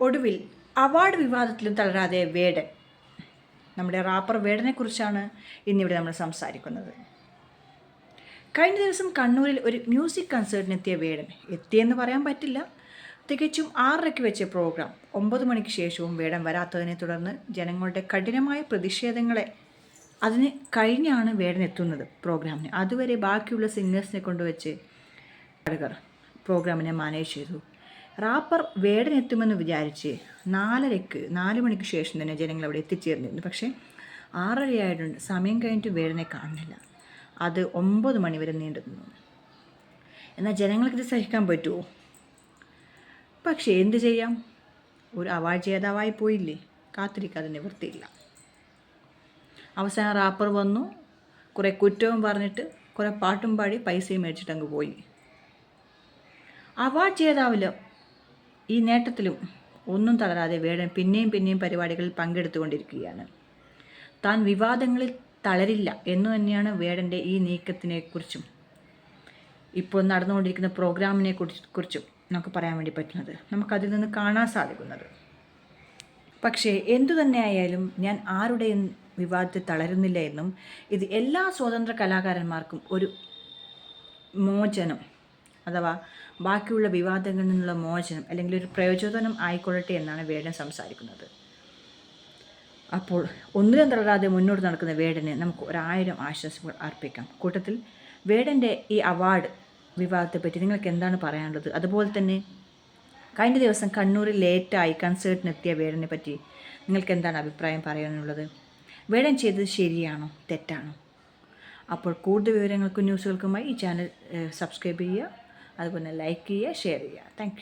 ഒടുവിൽ അവാർഡ് വിവാദത്തിലും തളരാതെ വേടൻ. നമ്മുടെ റാപ്പർ വേടനെക്കുറിച്ചാണ് ഇന്നിവിടെ നമ്മൾ സംസാരിക്കുന്നത്. കഴിഞ്ഞ ദിവസം കണ്ണൂരിൽ ഒരു മ്യൂസിക് കൺസേർട്ടിനെത്തിയ വേടൻ. എത്തിയെന്ന് പറയാൻ പറ്റില്ല. തികച്ചും ആറരയ്ക്ക് വെച്ച പ്രോഗ്രാം ഒമ്പത് മണിക്ക് ശേഷവും വേടൻ വരാത്തതിനെ തുടർന്ന് ജനങ്ങളുടെ കഠിനമായ പ്രതിഷേധങ്ങളെ അതിന് കഴിഞ്ഞാണ് വേടൻ എത്തുന്നത് പ്രോഗ്രാമിന് അതുവരെ ബാക്കിയുള്ള സിംഗേഴ്സിനെ കൊണ്ടുവച്ച് പ്രോഗ്രാമിനെ മാനേജ് ചെയ്തു. റാപ്പർ വേടനെത്തുമെന്ന് വിചാരിച്ച് നാലരയ്ക്ക് നാല് മണിക്ക് ശേഷം തന്നെ ജനങ്ങൾ അവിടെ എത്തിച്ചേർന്നിരുന്നു. പക്ഷേ ആറരയായിട്ടുണ്ട് സമയം കഴിഞ്ഞിട്ട് വേടനെ കാണുന്നില്ല. അത് ഒമ്പത് മണി വരെ നീണ്ടു എന്നാൽ ജനങ്ങൾക്കിത് സഹിക്കാൻ പറ്റുമോ? പക്ഷേ എന്ത് ചെയ്യാം? ഒരു അവാർഡ് ജേതാവായി പോയില്ലേ? കാത്തിരിക്കാതെ നിവൃത്തിയില്ല അവസാനം റാപ്പർ വന്നു. കുറേ കുറ്റവും പറഞ്ഞിട്ട് കുറേ പാട്ടും പാടി പൈസയും മേടിച്ചിട്ട് അങ്ങ് പോയി. അവാർഡ് ജേതാവിലും ഈ നേട്ടത്തിലും ഒന്നും തളരാതെ വേടൻ പിന്നെയും പിന്നെയും പരിപാടികളിൽ പങ്കെടുത്തുകൊണ്ടിരിക്കുകയാണ്. താൻ വിവാദങ്ങളിൽ തളരില്ല എന്നു തന്നെയാണ് വേടന്റെ ഈ നീക്കത്തിനെ കുറിച്ചും ഇപ്പോൾ നടന്നുകൊണ്ടിരിക്കുന്ന പ്രോഗ്രാമിനെ കുറിച്ചും നമുക്ക് പറയാൻ വേണ്ടി പറ്റുന്നത്. നമുക്കതിൽ നിന്ന് കാണാൻ സാധിക്കുന്നത്. പക്ഷേ എന്തു തന്നെയായാലും ഞാൻ ആരുടെയും വിവാദത്തിൽ തളരുന്നില്ല എന്നും ഇത് എല്ലാ സ്വതന്ത്ര കലാകാരന്മാർക്കും ഒരു മോചനം അഥവാ ബാക്കിയുള്ള വിവാദങ്ങളിൽ നിന്നുള്ള മോചനം അല്ലെങ്കിൽ ഒരു പ്രയോജനം ആയിക്കൊള്ളട്ടെ എന്നാണ് വേടൻ സംസാരിക്കുന്നത്. അപ്പോൾ ഒന്നിലും തളരാതെ മുന്നോട്ട് നടക്കുന്ന വേടന് നമുക്ക് ഒരായിരം ആശംസകൾ അർപ്പിക്കാം. കൂട്ടത്തിൽ വേടന്റെ ഈ അവാർഡ് വിവാദത്തെപ്പറ്റി നിങ്ങൾക്ക് എന്താണ് പറയാനുള്ളത്? അതുപോലെ തന്നെ കഴിഞ്ഞ ദിവസം കണ്ണൂരിൽ ലേറ്റായി കൺസേർട്ടിനെത്തിയ വേടനെ പറ്റി നിങ്ങൾക്ക് എന്താണ് അഭിപ്രായം പറയാനുള്ളത്? വേടൻ ചെയ്തത് ശരിയാണോ? തെറ്റാണോ? അപ്പോൾ കൂടുതൽ വിവരങ്ങൾക്കും ന്യൂസുകൾക്കുമായി ഈ ചാനൽ സബ്സ്ക്രൈബ് ചെയ്യുക. അതുപോലെ ലൈക്ക് ചെയ്യുക ഷെയർ ചെയ്യുക താങ്ക്